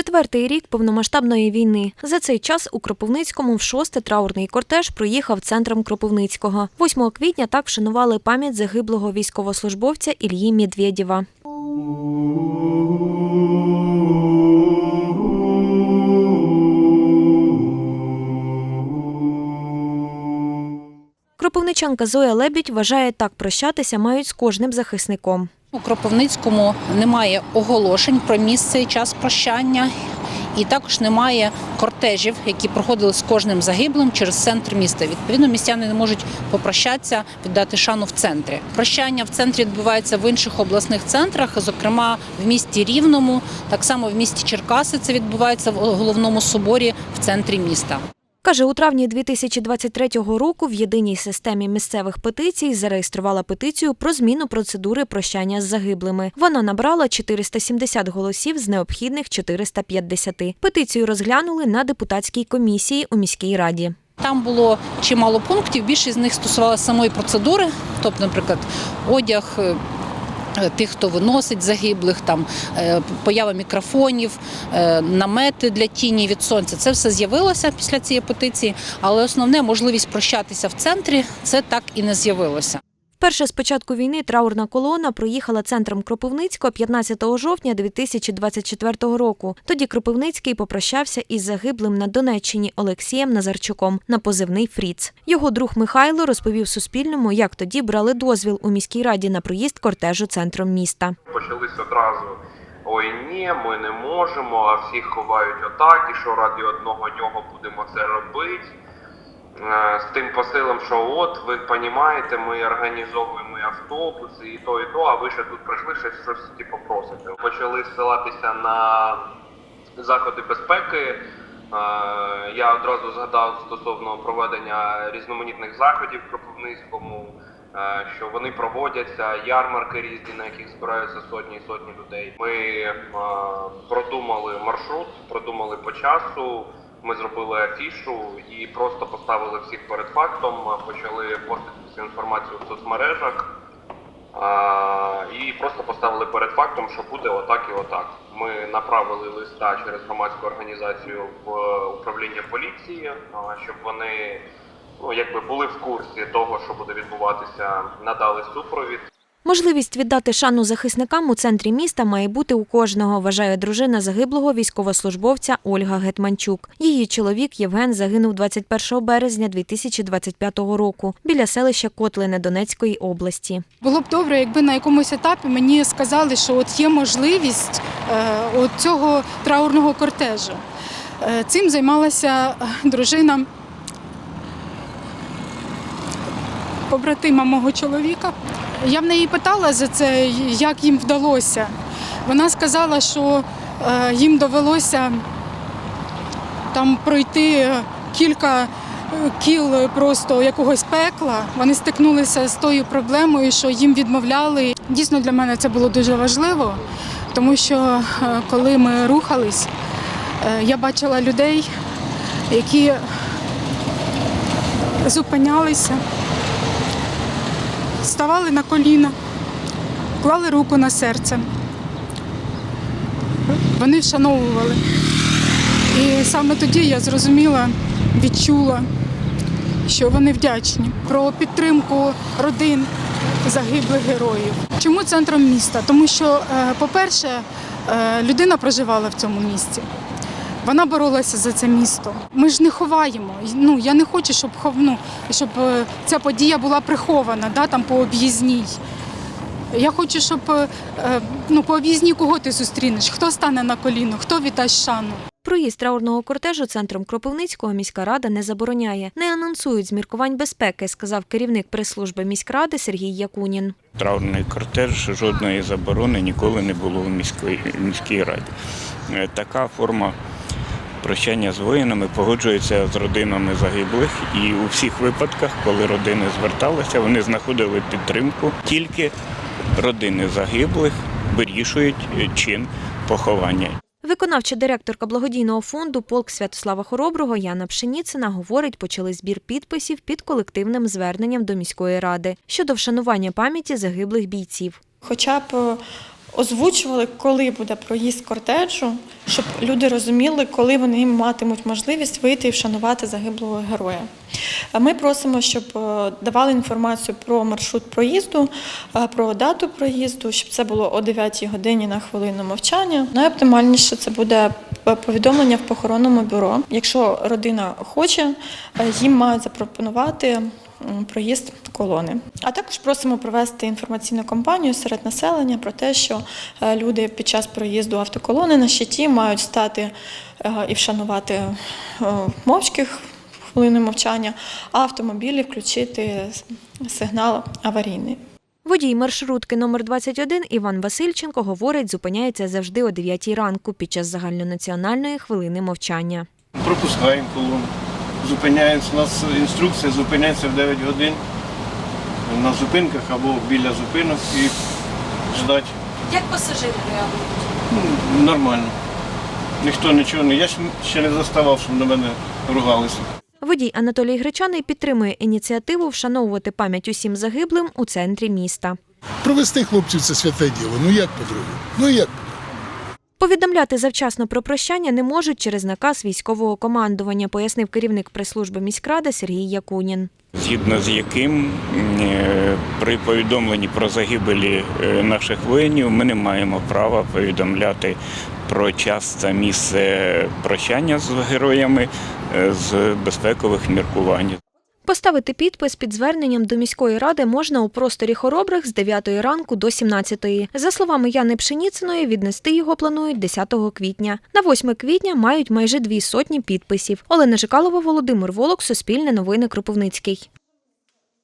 Четвертий рік повномасштабної війни. За цей час у Кропивницькому в шосте траурний кортеж проїхав центром Кропивницького. 8 квітня так вшанували пам'ять загиблого військовослужбовця Ільї Медведєва. Кропивничанка Зоя Лебідь вважає, так прощатися мають з кожним захисником. У Кропивницькому немає оголошень про місце і час прощання, і також немає кортежів, які проходили з кожним загиблим через центр міста. Відповідно, містяни не можуть попрощатися, віддати шану в центрі. Прощання в центрі відбувається в інших обласних центрах, зокрема в місті Рівному, так само в місті Черкаси. Це відбувається в головному соборі в центрі міста. Каже, у травні 2023 року в єдиній системі місцевих петицій зареєструвала петицію про зміну процедури прощання з загиблими. Вона набрала 470 голосів з необхідних 450. Петицію розглянули на депутатській комісії у міській раді. Там було чимало пунктів. Більшість з них стосувалося самої процедури, тобто, наприклад, одяг. Е, Тих, хто виносить загиблих, там е, поява мікрофонів, е, намети для тіні від сонця. Це все з'явилося після цієї петиції, але основне можливість прощатися в центрі це так і не з'явилося. Вперше з початку війни траурна колона проїхала центром Кропивницького 15 жовтня 2024 року. Тоді Кропивницький попрощався із загиблим на Донеччині Олексієм Назарчуком на позивний Фріц. Його друг Михайло розповів Суспільному, як тоді брали дозвіл у міській раді на проїзд кортежу центром міста. почались одразу. Ой, ні, ми не можемо, а всіх ховають отак, і що раді одного нього будемо це робити. Е, З тим посилом, що от ви розумієте, ми організовуємо автобуси, і то, і то, а ви ще тут прийшли, ще щось типу просите. Почали ссилатися на заходи безпеки. Е, Я одразу згадав стосовно проведення різноманітних заходів в Кропивницькому, е, що вони проводяться, ярмарки різні, на яких збираються сотні і сотні людей. Ми продумали маршрут, продумали по часу. Ми зробили афішу і просто поставили всіх перед фактом, почали постити цю інформацію в соцмережах. А, і просто поставили перед фактом, що буде отак і отак. Ми направили листа через громадську організацію в управління поліції, а, щоб вони ну, якби були в курсі того, що буде відбуватися, надали супровід. Можливість віддати шану захисникам у центрі міста має бути у кожного, вважає дружина загиблого військовослужбовця Ольга Гетманчук. Її чоловік Євген загинув 21 березня 2025 року біля селища Котлине Донецької області. Було б добре, якби на якомусь етапі мені сказали, що от є можливість е, от цього траурного кортежу. Е, Цим займалася е, дружина побратима мого чоловіка. Я в неї питала за це, як їм вдалося. Вона сказала, що е, їм довелося там пройти кілька е, кіл просто якогось пекла. Вони стикнулися з тою проблемою, що їм відмовляли. Дійсно для мене це було дуже важливо, тому що е, коли ми рухались, е, я бачила людей, які зупинялися, ставали на коліна, клали руку на серце. Вони вшановували. І саме тоді я зрозуміла, відчула, що вони вдячні про підтримку родин загиблих героїв. Чому центром міста? Тому що, е, по-перше, е, людина проживала в цьому місті. Вона боролася за це місто. Ми ж не ховаємо. Ну я не хочу, щоб хов- ну, щоб е, ця подія була прихована, да, там по об'їзній. Я хочу, щоб е, е, ну, по об'їзній кого ти зустрінеш, хто стане на коліно, хто віддасть шану. Проїзд траурного кортежу центром Кропивницького міська рада не забороняє. Не анонсують з міркувань безпеки, сказав керівник прес-служби міськради Сергій Якунін. Траурний кортеж жодної заборони ніколи не було в міській, міській раді. Така форма прощання з воїнами погоджується з родинами загиблих, і у всіх випадках, коли родини зверталися, вони знаходили підтримку. Тільки родини загиблих вирішують е, чин поховання. Виконавча директорка благодійного фонду Полк Святослава Хороброго Яна Пшеніцина говорить, почали збір підписів під колективним зверненням до міської ради щодо вшанування пам'яті загиблих бійців. Хоча б озвучували, коли буде проїзд кортеджу, щоб люди розуміли, коли вони матимуть можливість вийти і вшанувати загиблого героя. Ми просимо, щоб е, давали інформацію про маршрут проїзду, е, про дату проїзду, щоб це було о 9 годині на хвилину мовчання. Найоптимальніше це буде е, повідомлення в похоронному бюро. Якщо родина хоче, їм мають запропонувати проїзд колони. А також просимо провести інформаційну кампанію серед населення про те, що е, люди під час проїзду автоколони на щиті мають стати е, і вшанувати е, мовчки хвилини мовчання, а автомобілі включити сигнал аварійний. Водій маршрутки номер 21 Іван Васильченко говорить, зупиняється завжди о 9 ранку під час загальнонаціональної хвилини мовчання. Пропускаємо колону, зупиняємося. У нас інструкція зупиняється в 9 годин на зупинках або біля зупинок і ждать. Як пасажири реагують? Ну, Нормально. Ніхто нічого не. Я ще не заставав, щоб на мене ругалися. Водій Анатолій Гречаний підтримує ініціативу вшановувати пам'ять усім загиблим у центрі міста. Провести хлопців це святе діло. Ну як по-друге? Ну як? Повідомляти завчасно про прощання не можуть через наказ військового командування, пояснив керівник прес-служби міськради Сергій Якунін. згідно з яким е, при повідомленні про загибелі е, наших воїнів ми не маємо права повідомляти про час та місце прощання з героями е, з безпекових міркувань. Поставити підпис під зверненням до міської ради можна у просторі хоробрих з 9 ранку до 17. За словами Яни Пшеніциної, віднести його планують 10 квітня. На 8 квітня мають майже дві сотні підписів. Олена Жикалова, Володимир Волок, Суспільне новини Кропивницький.